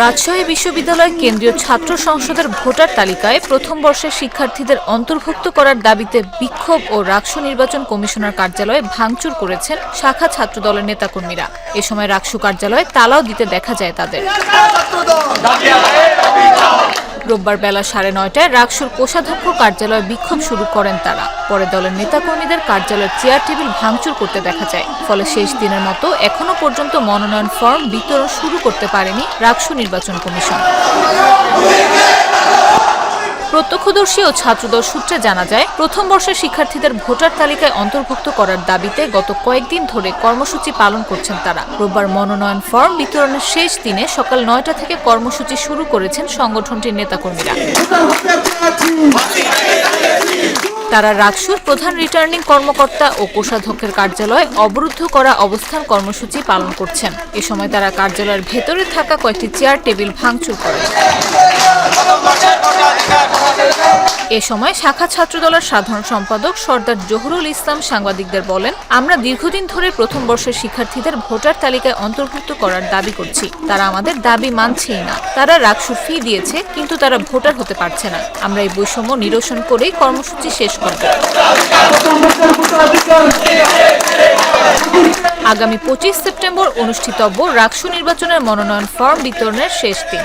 রাজশাহী বিশ্ববিদ্যালয় কেন্দ্রীয় ছাত্র সংসদের ভোটার তালিকায় প্রথম বর্ষের শিক্ষার্থীদের অন্তর্ভুক্ত করার দাবিতে বিক্ষোভ ও রাকসু নির্বাচন কমিশনার কার্যালয়ে ভাঙচুর করেছেন শাখা ছাত্র দলের নেতাকর্মীরা। এ সময় রাকসু কার্যালয়ে তালাও দিতে দেখা যায় তাদের। রোববার বেলা সাড়ে নয়টায় রাকসুর কোষাধ্যক্ষ কার্যালয়ে বিক্ষোভ শুরু করেন তারা। পরে দলের নেতাকর্মীদের কার্যালয়ের চেয়ার টেবিল ভাঙচুর করতে দেখা যায়। ফলে শেষ দিনের মতো এখনও পর্যন্ত মনোনয়ন ফর্ম বিতরণ শুরু করতে পারেনি রাকসু নির্বাচন কমিশন। প্রত্যক্ষদর্শী ও ছাত্রদল সূত্রে জানা যায়, প্রথম বর্ষের শিক্ষার্থীদের ভোটার তালিকায় অন্তর্ভুক্ত করার দাবিতে গত কয়েকদিন ধরে কর্মসূচি পালন করছেন তারা। রোববার মনোনয়ন ফর্ম বিতরণের শেষ দিনে সকাল নয়টা থেকে কর্মসূচি শুরু করেছেন সংগঠনটির নেতাকর্মীরা। তারা রাকসুর প্রধান রিটার্নিং কর্মকর্তা ও কোষাধ্যক্ষের কার্যালয় অবরুদ্ধ করা অবস্থান কর্মসূচি পালন করছেন। এ সময় তারা কার্যালয়ের ভেতরে থাকা কয়েকটি চেয়ার, টেবিল ভাঙচুর করেন। এ সময় শাখা ছাত্রদলের সাধারণ সম্পাদক সর্দার জহুরুল ইসলাম সাংবাদিকদের বলেন, আমরা দীর্ঘদিন ধরে প্রথম বর্ষের শিক্ষার্থীদের ভোটার তালিকায় অন্তর্ভুক্ত করার দাবি করছি। তারা আমাদের দাবি মানছেই না। তারা রাকসু ফি দিয়েছে, কিন্তু তারা ভোটার হতে পারছে না। আমরা এই বৈষম্য নিরসন করেই কর্মসূচি শেষ করব। আগামী পঁচিশ সেপ্টেম্বর অনুষ্ঠিতব্য রাকসু নির্বাচনের মনোনয়ন ফর্ম বিতরণের শেষ দিন।